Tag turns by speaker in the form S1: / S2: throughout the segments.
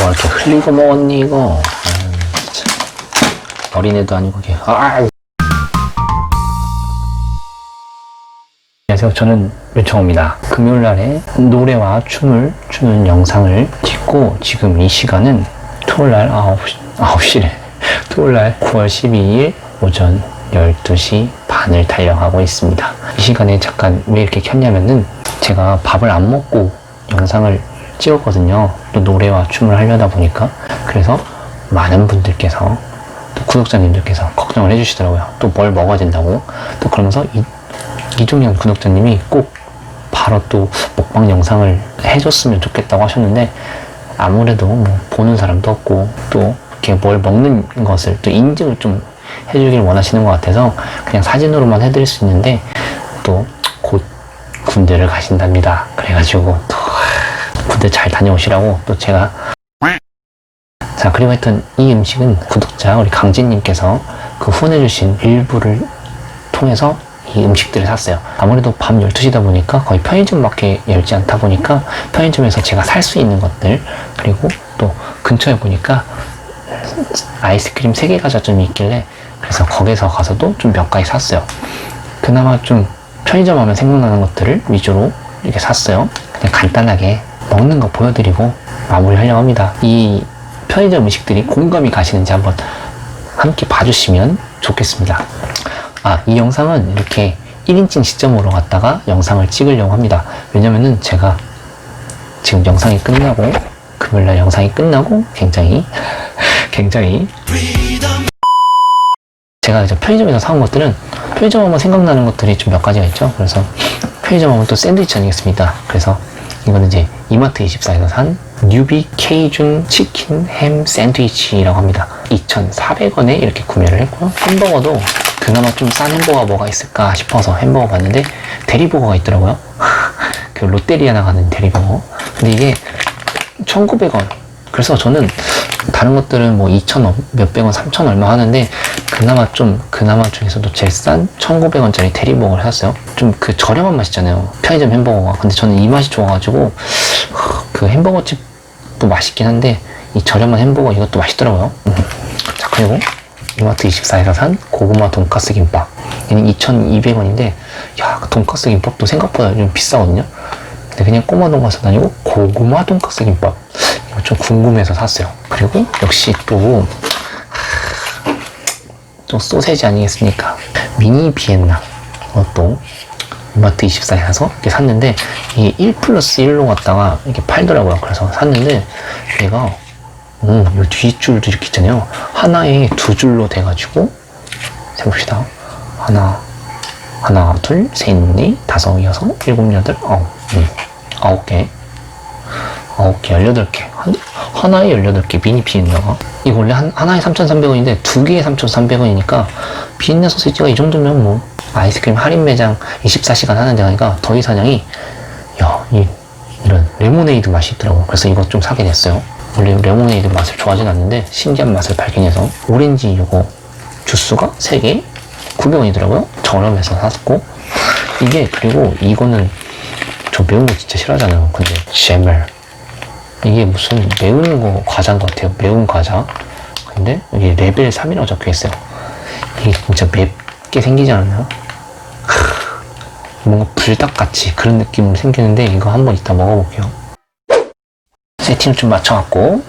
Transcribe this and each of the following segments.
S1: 뭐 이렇게 흘리고 먹었니 이거? 아유. 어린애도 아니고 이게. 아 안녕하세요. 저는 윤청호입니다. 금요일날에 노래와 춤을 추는 영상을 찍고 지금 이 시간은 토요일날 9시, 9시래. 토요일날 9월 12일 오전 12시 반을 달려가고 있습니다. 이 시간에 잠깐 왜 이렇게 켰냐면은 제가 밥을 안 먹고 영상을 찍었거든요. 또 노래와 춤을 하려다 보니까. 그래서 많은 분들께서, 또 구독자님들께서 걱정을 해주시더라고요. 또 뭘 먹어야 된다고. 또 그러면서 이, 이종현 구독자님이 꼭 바로 또 먹방 영상을 해줬으면 좋겠다고 하셨는데, 아무래도 뭐 보는 사람도 없고, 또 이렇게 뭘 먹는 것을 또 인증을 좀 해주길 원하시는 것 같아서 그냥 사진으로만 해드릴 수 있는데, 또 곧 군대를 가신답니다. 그래가지고 또 군대 잘 다녀오시라고 또 제가 자 그리고 하여튼 이 음식은 구독자 우리 강진님께서 그 후원해주신 일부를 통해서 이 음식들을 샀어요. 아무래도 밤 12시다 보니까 거의 편의점밖에 열지 않다 보니까 편의점에서 제가 살 수 있는 것들 그리고 또 근처에 보니까 아이스크림 3개 가자점이 있길래 그래서 거기서 가서도 좀 몇 가지 샀어요. 그나마 좀 편의점 하면 생각나는 것들을 위주로 이렇게 샀어요. 그냥 간단하게 먹는 거 보여드리고 마무리하려고 합니다. 이 편의점 음식들이 공감이 가시는지 한번 함께 봐주시면 좋겠습니다. 아, 이 영상은 이렇게 1인칭 시점으로 갔다가 영상을 찍으려고 합니다. 왜냐면은 제가 지금 영상이 끝나고, 금요일날 영상이 끝나고 굉장히, 굉장히 제가 이제 편의점에서 사온 것들은 편의점 하면 생각나는 것들이 좀 몇 가지가 있죠. 그래서 편의점 하면 또 샌드위치 아니겠습니까? 그래서 이거는 이제 이마트 24에서 산 뉴비 케이준 치킨 햄 샌드위치라고 합니다. 2,400원에 이렇게 구매를 했고요. 햄버거도 그나마 좀 싼 햄버거가 뭐가 있을까 싶어서 햄버거 봤는데 대리버거가 있더라고요. 그 롯데리아 나가는 대리버거. 근데 이게 1,900원. 그래서 저는 다른 것들은 뭐 2,000원, 몇백 원, 3,000 얼마 하는데 그나마 좀 그나마 중에서도 제일 싼 1,900원짜리 대리버거를 샀어요. 좀 그 저렴한 맛이잖아요. 편의점 햄버거가. 근데 저는 이 맛이 좋아가지고 그 햄버거 집도 맛있긴 한데 이 저렴한 햄버거 이것도 맛있더라고요. 음. 자 그리고 이마트 24에서 산 고구마 돈가스 김밥. 얘는 2,200원인데 야그 돈가스 김밥도 생각보다 좀 비싸거든요. 근데 그냥 꼬마 돈가스도 아니고 고구마 돈가스 김밥. 이거 좀 궁금해서 샀어요. 그리고 역시 또, 또 소세지 아니겠습니까? 미니 비엔나. 이것도 이마트 24에 가서 이렇게 샀는데, 이게 1 플러스 1로 갔다가 이렇게 팔더라고요. 그래서 샀는데, 얘가, 음, 요 뒷줄도 이렇게 있잖아요. 하나에 두 줄로 돼가지고, 세봅시다. 하나, 하나, 둘, 셋, 넷, 다섯, 여섯, 일곱, 여덟, 아홉, 음, 아홉 개. 아홉 개, 열여덟 개. 한, 하나에 열여덟 개 미니 비엔나가. 이거 원래 한, 하나에 3,300원인데 두 개에 3,300원이니까 비엔나 소시지가 이 정도면 뭐 아이스크림 할인 매장 24시간 하는 데가니까 더위 사냥이 야, 이, 이런 레모네이드 맛이 있더라고. 그래서 이거 좀 사게 됐어요. 원래 레모네이드 맛을 좋아하진 않는데 신기한 맛을 발견해서 오렌지 이거 주스가 3개 900원이더라고요. 저렴해서 샀고 이게 그리고 이거는 저 매운 거 진짜 싫어하잖아요. 근데 쉐멜 이게 무슨 매운 거 과자인 것 같아요. 매운 과자. 근데 여기 레벨 3이라고 적혀 있어요. 이게 진짜 맵게 생기지 않나요? 뭔가 불닭같이 그런 느낌으로 생기는데 이거 한번 이따 먹어볼게요. 세팅을 좀 맞춰갖고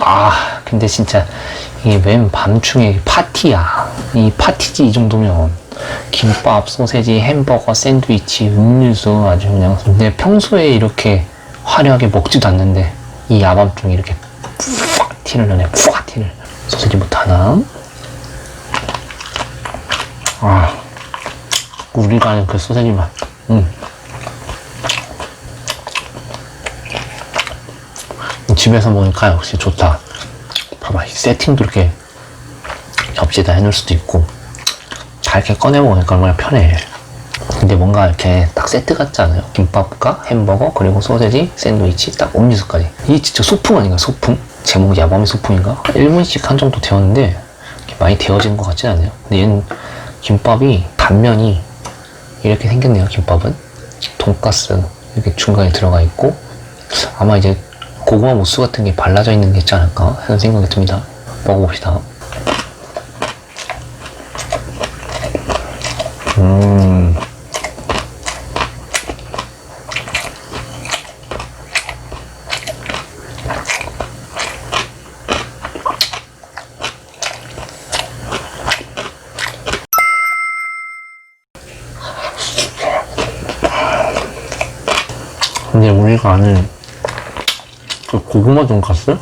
S1: 아 근데 진짜 이게 맨 밤중에 파티야. 이 파티지 이 정도면 김밥, 소세지, 햄버거, 샌드위치, 음료수 아주 그냥 근데 평소에 이렇게 화려하게 먹지도 않는데 이 야밤중에 이렇게 푸악 티를 내네 푸악 티를 소세지부터 하나. 아 우리가 아는 그 소세지 맛. 음. 집에서 먹으니까 역시 좋다. 봐봐 이 세팅도 이렇게 접시에다 해놓을 수도 있고 잘 이렇게 꺼내 먹으니까 얼마나 편해 근데 뭔가 이렇게 딱 세트 같지 않아요? 김밥과 햄버거 그리고 소세지 샌드위치 딱 음료수까지 이게 진짜 소풍 아닌가 소풍? 제목이 야밤의 소풍인가? 1분씩 한 정도 되었는데 많이 데워진 것 같진 않아요 근데 얘는 김밥이 단면이 이렇게 생겼네요 김밥은 돈가스 이렇게 중간에 들어가 있고 아마 이제 고구마 무스 같은 게 발라져 있는 게 있지 않을까 하는 생각이 듭니다. 먹어봅시다. 음. 근데 우리가 아는 그 고구마 돈가스?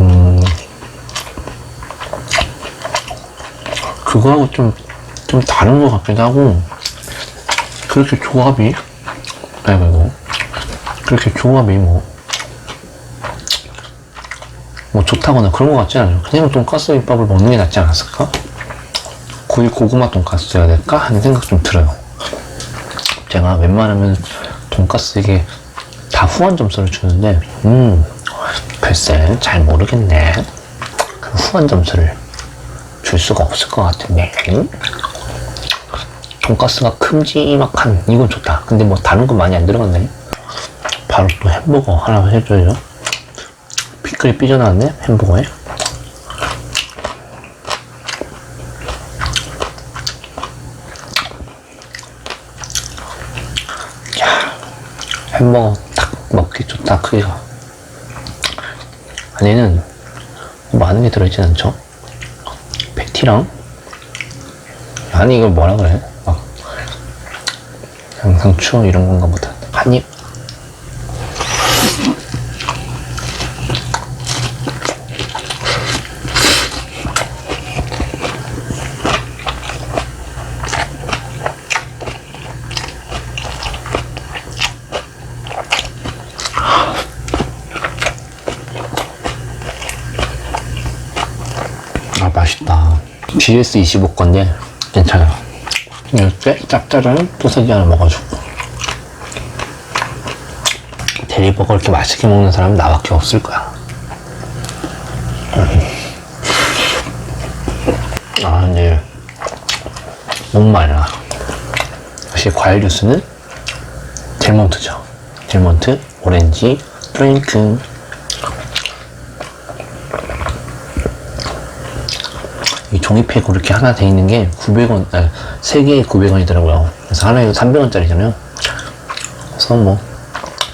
S1: 음, 그거하고 좀, 좀 다른 것 같기도 하고, 그렇게 조합이, 아이고, 이고 그렇게 조합이 뭐, 뭐 좋다거나 그런 것 같지 않아요. 그냥 돈가스 김밥을 먹는 게 낫지 않았을까? 굳이 고구마 돈가스여야 될까? 하는 생각 좀 들어요. 제가 웬만하면 돈가스에게 다 후한 점수를 주는데, 음, 글쎄, 잘 모르겠네. 그 후한 점수를 줄 수가 없을 것 같은데. 음? 돈가스가 큼지막한, 이건 좋다. 근데 뭐 다른 건 많이 안 들어갔네. 바로 또 햄버거 하나 해줘야죠. 피클이 삐져나왔네, 햄버거에. 햄버거 딱 먹기 좋다 크기가 안에는 많은 게 들어있진 않죠 패티랑 아니 이걸 뭐라 그래 막 양상추 이런 건가 보다. 한입. 아 맛있다. GS25 건데 괜찮아요 이렇게 짭짤한 소세지 하나 먹어주고. 대리버거 이렇게 맛있게 먹는 사람은 나밖에 없을 거야. 음. 아 근데 목말라 역시 과일 주스는 델몬트죠. 델몬트 오렌지 드링크 이 종이팩으로 이렇게 하나 돼 있는 게 900원, 아, 3개에 900원이더라고요. 그래서 하나에 300원짜리잖아요. 그래서 뭐,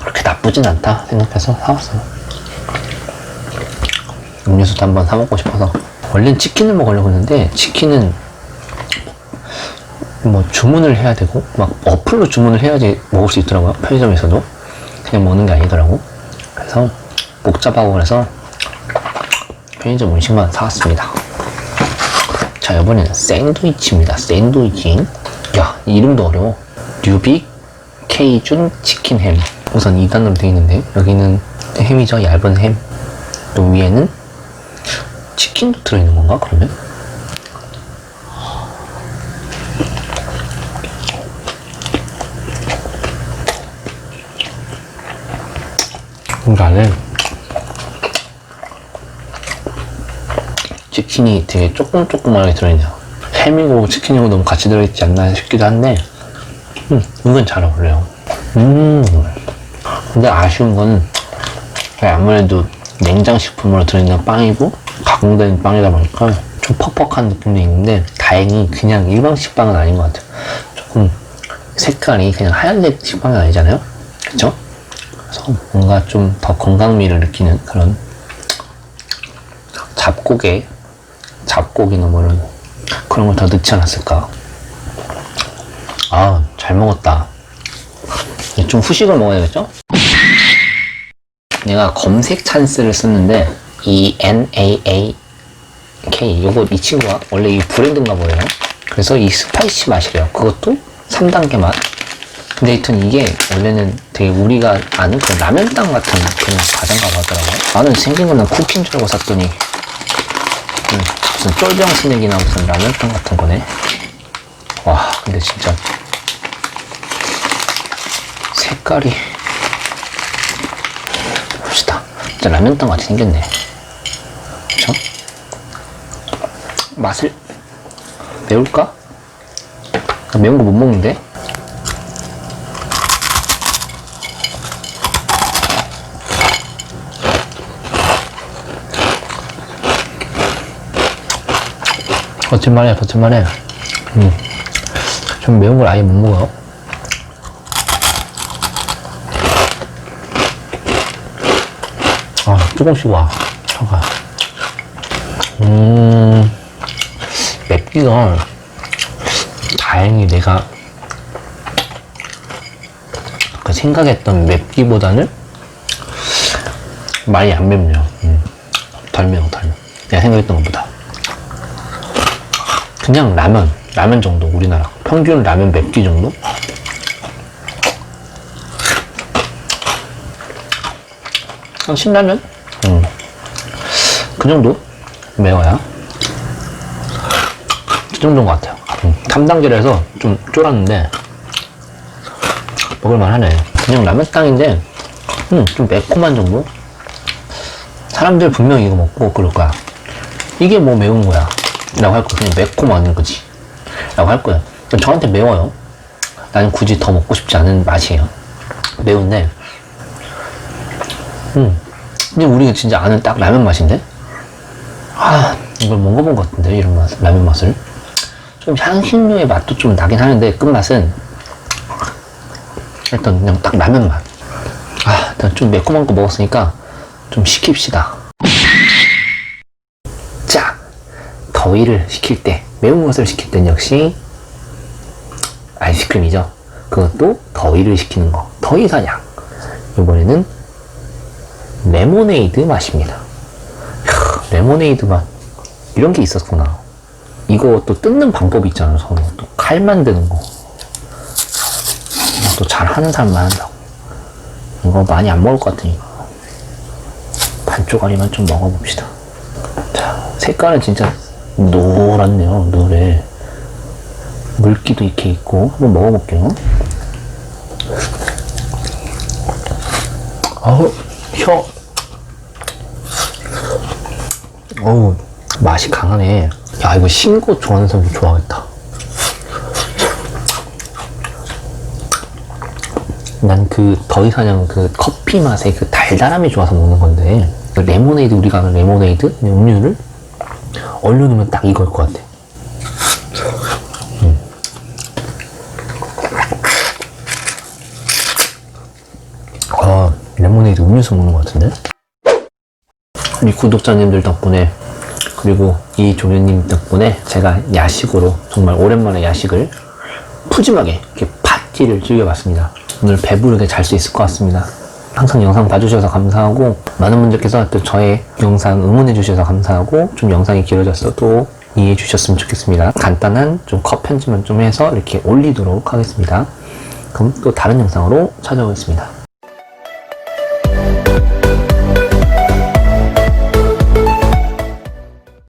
S1: 그렇게 나쁘진 않다 생각해서 사왔어요. 음료수도 한번 사먹고 싶어서. 원래는 치킨을 먹으려고 했는데, 치킨은 뭐 주문을 해야 되고, 막 어플로 주문을 해야지 먹을 수 있더라고요. 편의점에서도. 그냥 먹는 게 아니더라고. 그래서 복잡하고 그래서 편의점 음식만 사왔습니다. 자, 이번에는 샌드위치입니다. 샌드위치. 야, 이름도 어려워. 뉴빅 케이준 치킨 햄. 우선 2단으로 되어 있는데, 여기는 햄이죠. 얇은 햄. 또 위에는 치킨도 들어있는 건가, 그러면? 이거 안에 치킨이 되게 조금 조그맣게 들어있네요. 햄이고 치킨이고 너무 같이 들어있지 않나 싶기도 한데, 음, 이건 잘 어울려요. 음, 근데 아쉬운 거는 아무래도 냉장식품으로 들어있는 빵이고 가공된 빵이다 보니까 좀 퍽퍽한 느낌도 있는데 다행히 그냥 일반 식 빵은 아닌 것 같아요. 조금 색깔이 그냥 하얀색 식빵이 아니잖아요. 그쵸? 그래서 뭔가 좀 더 건강미를 느끼는 그런 잡곡에 잡곡이나 뭐 이런 그런 걸 더 넣지 않았을까. 아, 잘 먹었다. 좀 후식을 먹어야겠죠? 내가 검색 찬스를 썼는데 이 NAAK 요거 이 친구가 원래 이 브랜드인가 보여요. 그래서 이 스파이시 맛이래요. 그것도 3단계 맛. 근데 하여튼 이게 원래는 되게 우리가 아는 그 라면땅 같은 그런 과자인가 하더라고요. 나는 생긴 거는 쿠키인 줄 알고 샀더니 음, 무슨 쫄병 스낵이나 무슨 라면빵 같은 거네. 와, 근데 진짜 색깔이 봅시다. 진짜 라면땅 같이 생겼네. 그쵸? 맛을 매울까? 나 매운 거 못 먹는데? 버틸만해, 버틸만해. 음. 좀 매운 걸 아예 못 먹어요. 아, 조금씩 와. 잠깐. 음, 맵기가 다행히 내가 그 생각했던 맵기보다는 많이 안 맵네요. 음. 덜 매워, 덜 매워. 내가 생각했던 것보다. 그냥 라면, 라면 정도, 우리나라. 평균 라면 맵기 정도? 한 신라면? 음. 그 정도? 매워야. 그 정도인 것 같아요. 음. 탐당질해서 좀 쫄았는데, 먹을만 하네. 그냥 라면 땅인데, 음, 좀 매콤한 정도? 사람들 분명히 이거 먹고 그럴 거야. 이게 뭐 매운 거야. 라고 할 거야. 그냥 매콤한 거지. 라고 할 거야. 저한테 매워요. 나는 굳이 더 먹고 싶지 않은 맛이에요. 매운데, 음. 근데 우리가 진짜 아는 딱 라면 맛인데? 아, 이걸 먹어본 것 같은데, 이런 맛, 라면 맛을. 좀 향신료의 맛도 좀 나긴 하는데, 끝맛은 일단 그냥 딱 라면 맛. 아, 일단 좀 매콤한 거 먹었으니까 좀 시킵시다. 자, 더위를 식힐 때, 매운 것을 식힐 땐 역시 아이스크림이죠. 그것도 더위를 식히는 거. 더위 사냥. 이번에는 레모네이드 맛입니다. 이야, 레모네이드 맛. 이런 게 있었구나. 이거 또 뜯는 방법이 있잖아요, 서로. 또 칼 만드는 거. 또 잘하는 사람만 한다고. 이거 많이 안 먹을 것 같으니까. 반쪽짜리만 좀 먹어봅시다. 자, 색깔은 진짜 노랗네요, 노래. 물기도 이렇게 있고, 한번 먹어볼게요. 아우, 혀. 어우, 맛이 강하네. 야, 이거 신거 좋아하는 사람 좋아하겠다. 난 그 더위사냥 그 커피 맛의 그 달달함이 좋아서 먹는 건데 그 레모네이드 우리가 아는 레모네이드 음료를 얼려 놓으면 딱 이걸 것 같아. 음. 아 레모네이드 음료수 먹는 것 같은데? 우리 구독자님들 덕분에 그리고 이 조련님 덕분에 제가 야식으로 정말 오랜만에 야식을 푸짐하게 이렇게 파티를 즐겨봤습니다. 오늘 배부르게 잘 수 있을 것 같습니다. 항상 영상 봐주셔서 감사하고 많은 분들께서 또 저의 영상 응원해 주셔서 감사하고 좀 영상이 길어졌어도 이해해 주셨으면 좋겠습니다. 간단한 좀 컷 편집만 좀 해서 이렇게 올리도록 하겠습니다. 그럼 또 다른 영상으로 찾아오겠습니다.